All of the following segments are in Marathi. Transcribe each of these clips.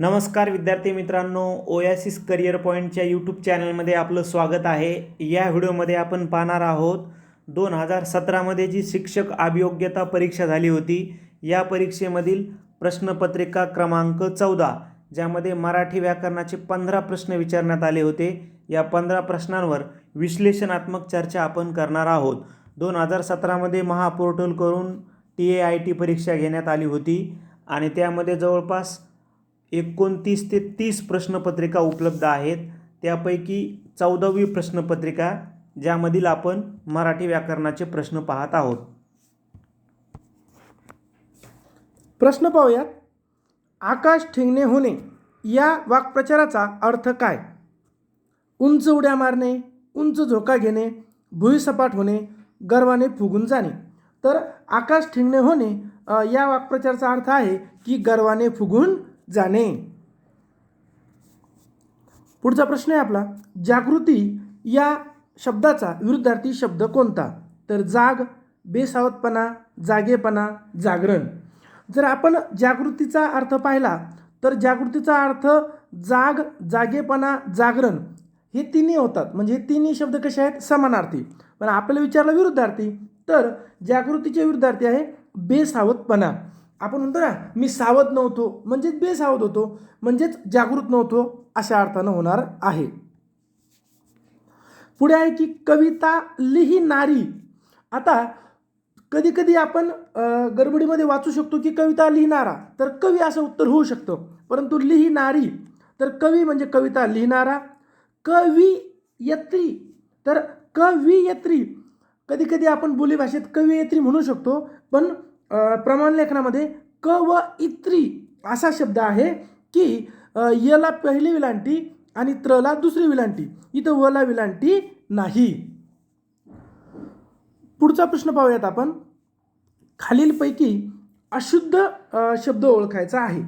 नमस्कार विद्यार्थी मित्रांनो ओयासिस करिअर पॉईंटच्या यूट्यूब चॅनलमध्ये आपलं स्वागत आहे. या व्हिडिओमध्ये आपण पाहणार आहोत दोन हजार सतरामध्ये जी शिक्षक अभियोग्यता परीक्षा झाली होती या परीक्षेमधील प्रश्नपत्रिका क्रमांक चौदा ज्यामध्ये मराठी व्याकरणाचे पंधरा प्रश्न विचारण्यात आले होते. या पंधरा प्रश्नांवर विश्लेषणात्मक चर्चा आपण करणार आहोत. दोन हजार सतरामध्ये महापोर्टल करून टी ए आय टी परीक्षा घेण्यात आली होती आणि त्यामध्ये जवळपास एकोणतीस ते तीस प्रश्नपत्रिका उपलब्ध आहेत. त्यापैकी चौदावी प्रश्नपत्रिका ज्यामधील आपण मराठी व्याकरणाचे प्रश्न पाहत आहोत. प्रश्न पाहूयात. आकाश ठिंगणे होणे या वाक्प्रचाराचा अर्थ काय? उंच उड्या मारणे उंच झोका घेणे भुईसपाट होणे गर्वाने फुगून जाणे. तर आकाश ठिंगणे होणे या वाक्प्रचाराचा अर्थ आहे की गर्वाने फुगून जाणे. पुढचा प्रश्न आहे आपला. जागृती या शब्दाचा विरुद्धार्थी शब्द कोणता? तर जाग बेसावतपणा जागेपणा जागरण. जर आपण जागृतीचा अर्थ पाहिला तर जागृतीचा अर्थ जाग जागेपणा जागरण हे तिन्ही होतात. म्हणजे हे तिन्ही शब्द कसे आहेत? समानार्थी. पण आपल्याला विचारलं विरुद्धार्थी तर जागृतीचे विरुद्धार्थी आहे बेसावतपणा आपण म्हणतो ना मी सावध नव्हतो म्हणजेच बेसावध होतो म्हणजेच जागृत नव्हतो अशा अर्थानं होणार आहे. पुढे आहे की कविता लिहिणारी आता कधी कधी आपण गडबडीमध्ये वाचू शकतो की कविता लिहिणारा. तर कवी असं उत्तर होऊ शकतं. परंतु लिहिणारी तर कवी म्हणजे कविता लिहिणारा. कवियत्री. तर कवियत्री. कधी कधी आपण बोलीभाषेत कवियत्री म्हणू शकतो पण प्रमाणलेखनामध्ये प्रमाण लेखनामध्ये क व इत्री असा शब्द आहे की यला पहिली विलांटी आणि त्रला दुसरी विलांटी. इथं वला विलांटी नाही. पुढचा प्रश्न पाहूयात आपण. खालीलपैकी अशुद्ध शब्द ओळखायचा आहे.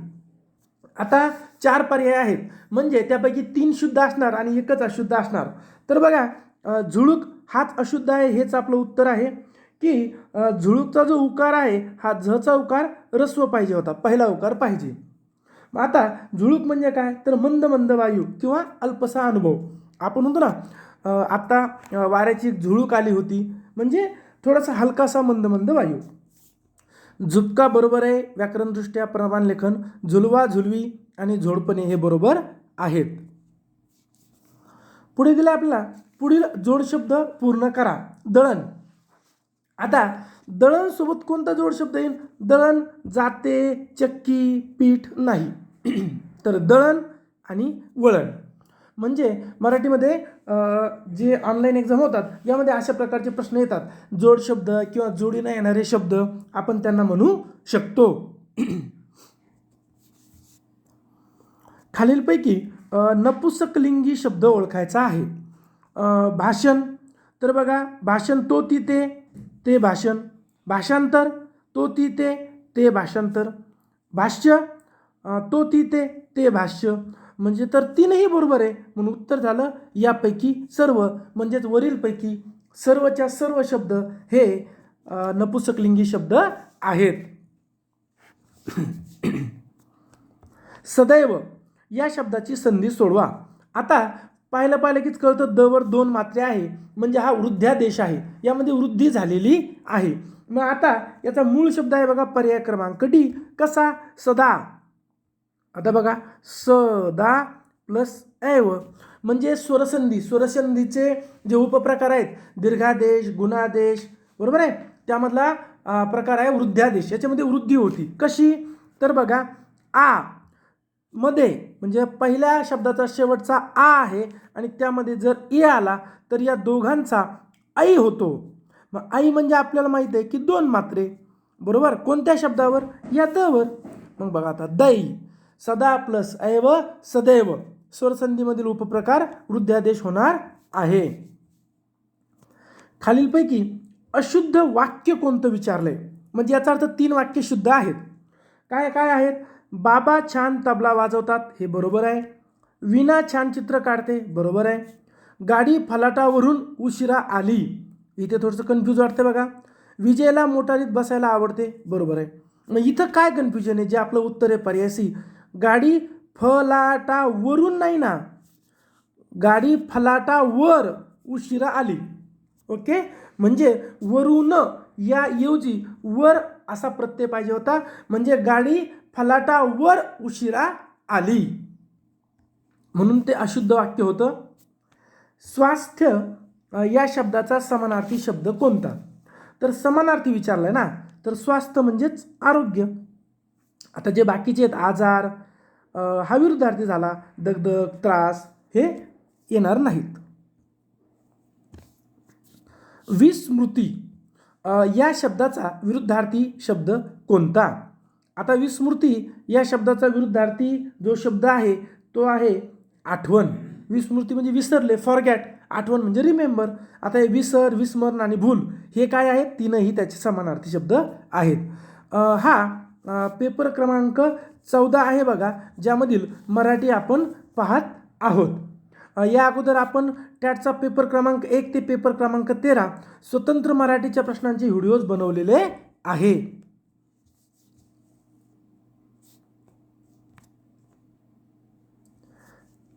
आता चार पर्याय आहेत. म्हणजे त्यापैकी तीन शुद्ध असणार आणि एकच अशुद्ध असणार. तर बघा झुळूक हाच अशुद्ध आहे हेच आपलं उत्तर आहे. की झुळूकचा जो उकार आहे हा झचा उकार रस्व पाहिजे होता पहिला उकार पाहिजे. आता झुळूक म्हणजे काय? तर मंद मंद वायू किंवा अल्पसा अनुभव. आपण म्हणतो ना आत्ता वाऱ्याची झुळूक आली होती म्हणजे थोडासा हलकासा मंद मंद वायू. झुपका बरोबर आहे व्याकरणदृष्ट्या प्रमाण लेखन झुलवा झुलवी आणि झोडपणे हे बरोबर आहेत. पुढे दिलं आपल्याला पुढील जोडशब्द पूर्ण करा दळण. आता दळण सोबत कोणता जोडशब्द येईल? दळण जाते चक्की पीठ नाही. तर दळण आणि वळण. म्हणजे मराठीमध्ये जे ऑनलाईन एक्झाम होतात यामध्ये अशा प्रकारचे प्रश्न येतात. जोड शब्द किंवा जोडीनं येणारे शब्द आपण त्यांना म्हणू शकतो. खालीलपैकी नपुसकलिंगी शब्द ओळखायचा आहे. भाषण. तर बघा भाषण तो तिथे ते भाषण. भाषांतर तो ती ते ते भाषांतर. भाष्य तो ती ते ते भाष्य. म्हणजे तर तीनही बरोबर आहे. म्हणून उत्तर झालं यापैकी सर्व. म्हणजेच वरीलपैकी सर्वच्या सर्व शब्द हे नपुसकलिंगी शब्द आहेत. सदैव या शब्दाची संधी सोडवा. आता पाहिलं पाहिलं कीच कळतं दवर दोन मात्रे आहे. म्हणजे हा वृद्ध्यादेश आहे. यामध्ये वृद्धी झालेली आहे. मग आता याचा मूळ शब्द आहे बघा पर्याय क्रमांक डी. कसा? सदा. आता बघा. सदा प्लस ऐव. म्हणजे स्वरसंधी. स्वरसंधीचे जे उपप्रकार आहेत दीर्घादेश गुणादेश बरोबर आहे? त्यामधला प्रकार आहे वृद्ध्यादेश याच्यामध्ये वृद्धी होती. कशी? तर बघा. आ. मध्ये म्हणजे पहिल्या शब्दाचा शेवटचा आ आहे आणि त्यामध्ये जर ए आला तर या दोघांचा आई होतो. मग आई म्हणजे आपल्याला माहीत आहे की दोन मात्रे. बरोबर? कोणत्या शब्दावर? या दवर मग बघा आता दै सदा प्लस ऐव सदैव. स्वरसंधीमधील उपप्रकार वृद्ध्यादेश होणार आहे. खालीलपैकी अशुद्ध वाक्य कोणतं विचारलंय? म्हणजे याचा अर्थ तीन वाक्य शुद्ध आहेत. काय काय आहेत? बाबा छान तबला वाजवतात हे बरोबर आहे. विना छान चित्र काढते बरोबर आहे. गाडी फलाटावरून उशिरा आली. इथे थोडंसं कन्फ्यूज वाटतं बघा. विजयला मोटारीत बसायला आवडते बरोबर आहे. मग इथं काय कन्फ्युजन आहे? जे आपलं उत्तर आहे पर्यायसी गाडी फलाटावरून नाही ना. गाडी फलाटावर उशिरा आली. ओके? म्हणजे वरून या ऐवजी वर असा प्रत्यय पाहिजे होता. म्हणजे गाडी फलाटावर उशिरा आली. म्हणून ते अशुद्ध वाक्य होतं स्वास्थ्य या शब्दाचा समानार्थी शब्द कोणता? तर समानार्थी विचारलाय ना तर स्वास्थ्य म्हणजेच आरोग्य. आता जे बाकीचे आहेत आजार हा विरुद्धार्थी झाला दगदग त्रास हे येणार नाहीत. विस्मृती या शब्दाचा विरुद्धार्थी शब्द कोणता? आता विस्मृती या शब्दाचा विरुद्धार्थी जो शब्द आहे तो आहे आठवण. विस्मृती म्हणजे विसरले फॉरगॅट आठवण म्हणजे रिमेंबर आता हे विसर विस्मरण आणि भूल हे काय आहेत? तीनही त्याचे समानार्थी शब्द आहेत. हा पेपर क्रमांक चौदा आहे बघा ज्यामधील मराठी आपण पाहत आहोत. या अगोदर आपण टॅटचा पेपर क्रमांक एक ते पेपर क्रमांक तेरा स्वतंत्र मराठीच्या प्रश्नांचे व्हिडिओज बनवलेले आहे.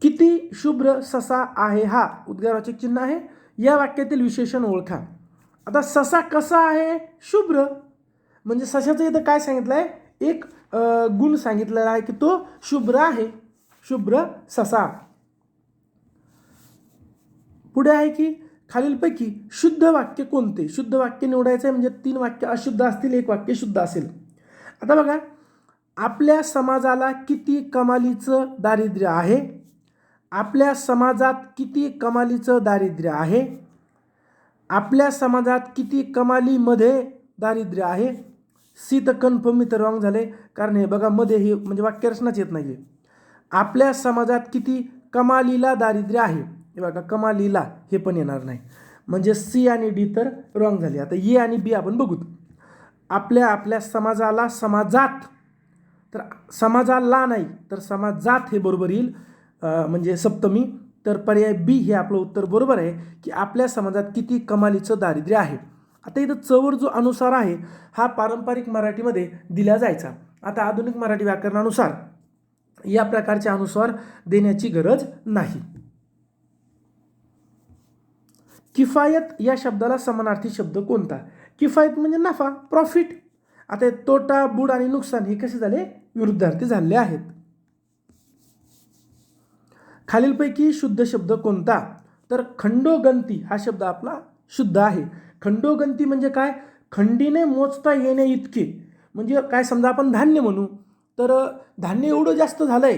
किती शुभ्र ससा आहे हा? उद्गारवाचक चिन्ह आहे. या वाक्यातील विशेषण ओळखा. आता ससा कसा आहे? शुभ्र. म्हणजे सशाचं इथं काय सांगितलं आहे एक गुण सांगितलेला आहे की तो शुभ्र आहे. शुभ्र ससा. पुढे आहे की खालीलपैकी शुद्ध वाक्य कोणते? शुद्ध वाक्य निवडायचं आहे म्हणजे तीन वाक्य अशुद्ध असतील एक वाक्य शुद्ध असेल. आता बघा आपल्या समाजाला किती कमालीचं दारिद्र्य आहे? आपल्या समाजात किती कमालीचं दारिद्र्य आहे? आपल्या समाजात किती कमालीमध्ये दारिद्र्य आहे? सी तर कन्फर्म तर रॉंग झाले. कारण हे बघा मध्ये हे म्हणजे वाक्यरचनाच येत नाही आहे आपल्या समाजात किती कमालीला दारिद्र्य आहे? हे बघा कमालीला हे पण येणार नाही. म्हणजे सी आणि डी तर रॉंग झाले. आता ए आणि बी आपण बघू आपल्या आपल्या समाजाला समाजात तर समाजाला नाही तर समाजात हे बरोबर येईल. म्हणजे सप्तमी तर पर्याय बी हे आपलं उत्तर बरोबर आहे की आपल्या समाजात किती कमालीचं दारिद्र्य आहे. आता इथं चवर जो अनुसार आहे हा पारंपरिक मराठीमध्ये दिला जायचा. आता आधुनिक मराठी व्याकरणानुसार या प्रकारचे अनुसार देण्याची गरज नाही. किफायत या शब्दाला समानार्थी शब्द कोणता? किफायत म्हणजे नफा प्रॉफिट. आता तोटा बुड आणि नुकसान हे कसे झाले? विरुद्धार्थी झाले आहेत. खालीलपैकी शुद्ध शब्द कोणता? तर खंडोगंती हा शब्द आपला शुद्ध आहे. खंडोगंती म्हणजे काय? खंडीने मोजता येणे इतके. म्हणजे काय समजा आपण धान्य म्हणू तर धान्य एवढं जास्त झालं आहे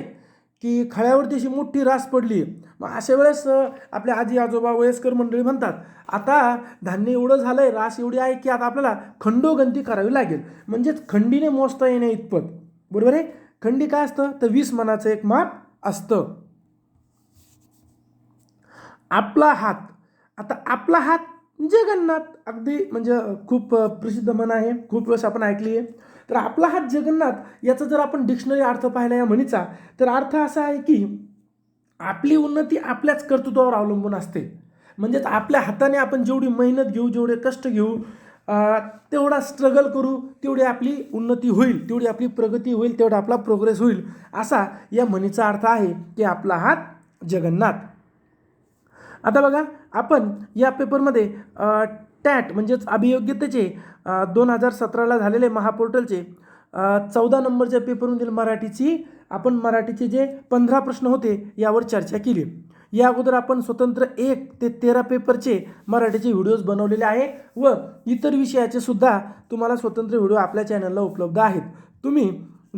की खळ्यावरती अशी मोठी रास पडली. आहे मग अशा वेळेस आपल्या आजी आजोबा वयस्कर मंडळी म्हणतात आता धान्य एवढं झालं आहे रास एवढी आहे की आता आपल्याला खंडोगंती करावी लागेल. म्हणजेच खंडीने मोजता येणे इतपत. बरोबर आहे? खंडी काय असतं? तर वीस मनाचं एक माप असतं. आपला हात. आता आपला हात म्हणजे जगन्नाथ. अगदी म्हणजे खूप प्रसिद्ध म्हण आहे. खूप वेळेस आपण ऐकली आहे तर आपला हात जगन्नाथ याचा जर आपण डिक्शनरी अर्थ पाहिला या म्हणीचा तर अर्थ असा आहे की आपली उन्नती आपल्याच कर्तृत्वावर अवलंबून असते. म्हणजेच आपल्या हाताने आपण जेवढी मेहनत घेऊ जेवढे कष्ट घेऊ तेवढा स्ट्रगल करू तेवढी आपली उन्नती होईल तेवढी आपली प्रगती होईल तेवढा आपला प्रोग्रेस होईल असा या म्हणीचा अर्थ आहे की आपला हात जगन्नाथ. आता बघा आपण या पेपरमध्ये टॅट म्हणजेच अभियोग्यतेचे दोन हजार सतराला झालेले महापोर्टलचे चौदा नंबरच्या पेपरमधील मराठीची आपण मराठीचे जे पंधरा प्रश्न होते यावर चर्चा केली. या अगोदर आपण स्वतंत्र एक ते तेरा पेपरचे मराठीचे व्हिडिओज बनवलेले आहे व इतर विषयाचे सुद्धा तुम्हाला स्वतंत्र व्हिडिओ आपल्या चॅनलला उपलब्ध आहेत. तुम्ही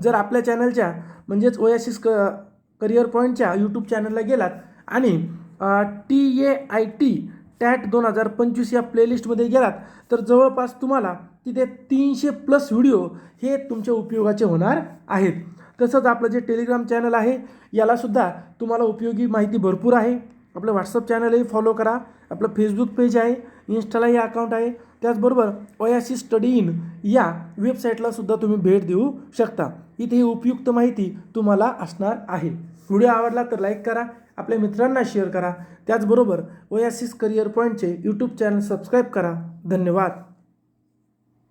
जर आपल्या चॅनलच्या म्हणजेच ओयासिस क करिअर पॉईंटच्या यूट्यूब चॅनलला गेलात आणि T A I T TAT दोन हजार पंचवीस या प्लेलिस्टमध्ये गेलात. तर जवळपास तुम्हाला तिथे तीनशे प्लस व्हिडिओ हे तुमच्या उपयोगाचे होणार आहेत. तसंच आपलं जे टेलिग्राम चॅनल आहे यालासुद्धा तुम्हाला उपयोगी माहिती भरपूर आहे. आपलं व्हॉट्सअप चॅनलही फॉलो करा. आपलं फेसबुक पेज आहे इन्स्टालाही अकाउंट आहे. त्याचबरोबर ओयासी स्टडी इन या वेबसाईटलासुद्धा तुम्ही भेट देऊ शकता. इथे ही उपयुक्त माहिती तुम्हाला असणार आहे. व्हिडिओ आवडला तर लाईक करा आपल्या मित्रांना शेअर करा. त्याचबरोबर ओयासिस करिअर पॉईंटचे यूट्यूब चॅनल सबस्क्राईब करा. धन्यवाद.